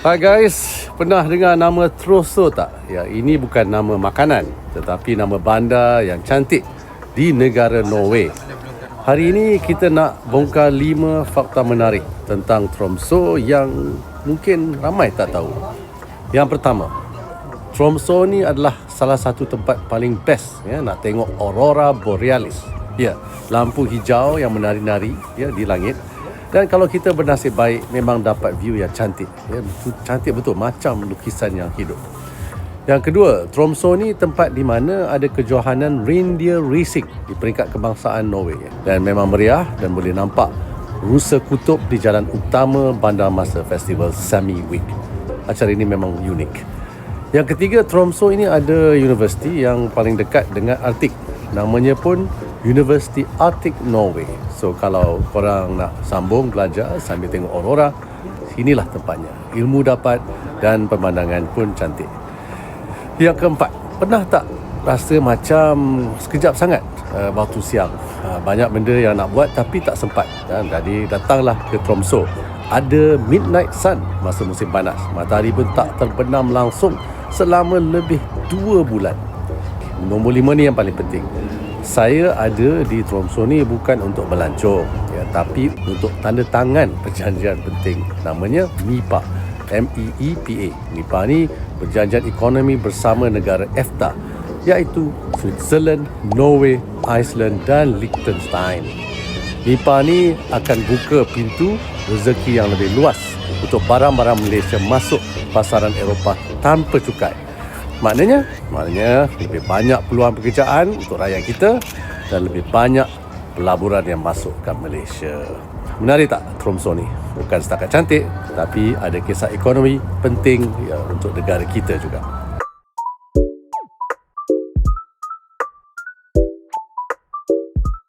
Hai guys, pernah dengar nama Troso tak? Ya, ini bukan nama makanan tetapi nama bandar yang cantik di negara Norway. Hari ini kita nak bongkar 5 fakta menarik tentang Tromso yang mungkin ramai tak tahu. Yang pertama, Tromso ni adalah salah satu tempat paling best ya nak tengok aurora borealis. Ya, lampu hijau yang menari-nari ya di langit dan kalau kita bernasib baik memang dapat view yang cantik. Ya, cantik betul macam lukisan yang hidup. Yang kedua, Tromso ni tempat di mana ada kejohanan reindeer racing di peringkat kebangsaan Norway. Dan memang meriah dan boleh nampak rusa kutub di jalan utama bandar masa festival Sami Week. Acara ini memang unik. Yang ketiga, Tromso ini ada universiti yang paling dekat dengan Arctic. Namanya pun University Arctic Norway. So kalau korang nak sambung belajar sambil tengok aurora, inilah tempatnya. Ilmu dapat dan pemandangan pun cantik. Yang keempat, pernah tak rasa macam sekejap sangat uh, waktu siang? Uh, banyak benda yang nak buat tapi tak sempat. Dan jadi datanglah ke Tromso. Ada midnight sun masa musim panas. Matahari pun tak terbenam langsung selama lebih dua bulan. Nombor lima ni yang paling penting saya ada di Tromso ni bukan untuk melancong ya, tapi untuk tanda tangan perjanjian penting. Namanya MIPA M-E-E-P-A MIPA ni perjanjian ekonomi bersama negara EFTA iaitu Switzerland, Norway, Iceland dan Liechtenstein. MIPA ni akan buka pintu rezeki yang lebih luas untuk barang-barang Malaysia masuk pasaran Eropah tanpa cukai Maknanya, maknanya lebih banyak peluang pekerjaan untuk rakyat kita dan lebih banyak pelaburan yang masuk ke Malaysia. Menarik tak Tromso ni? Bukan setakat cantik, tapi ada kisah ekonomi penting ya, untuk negara kita juga.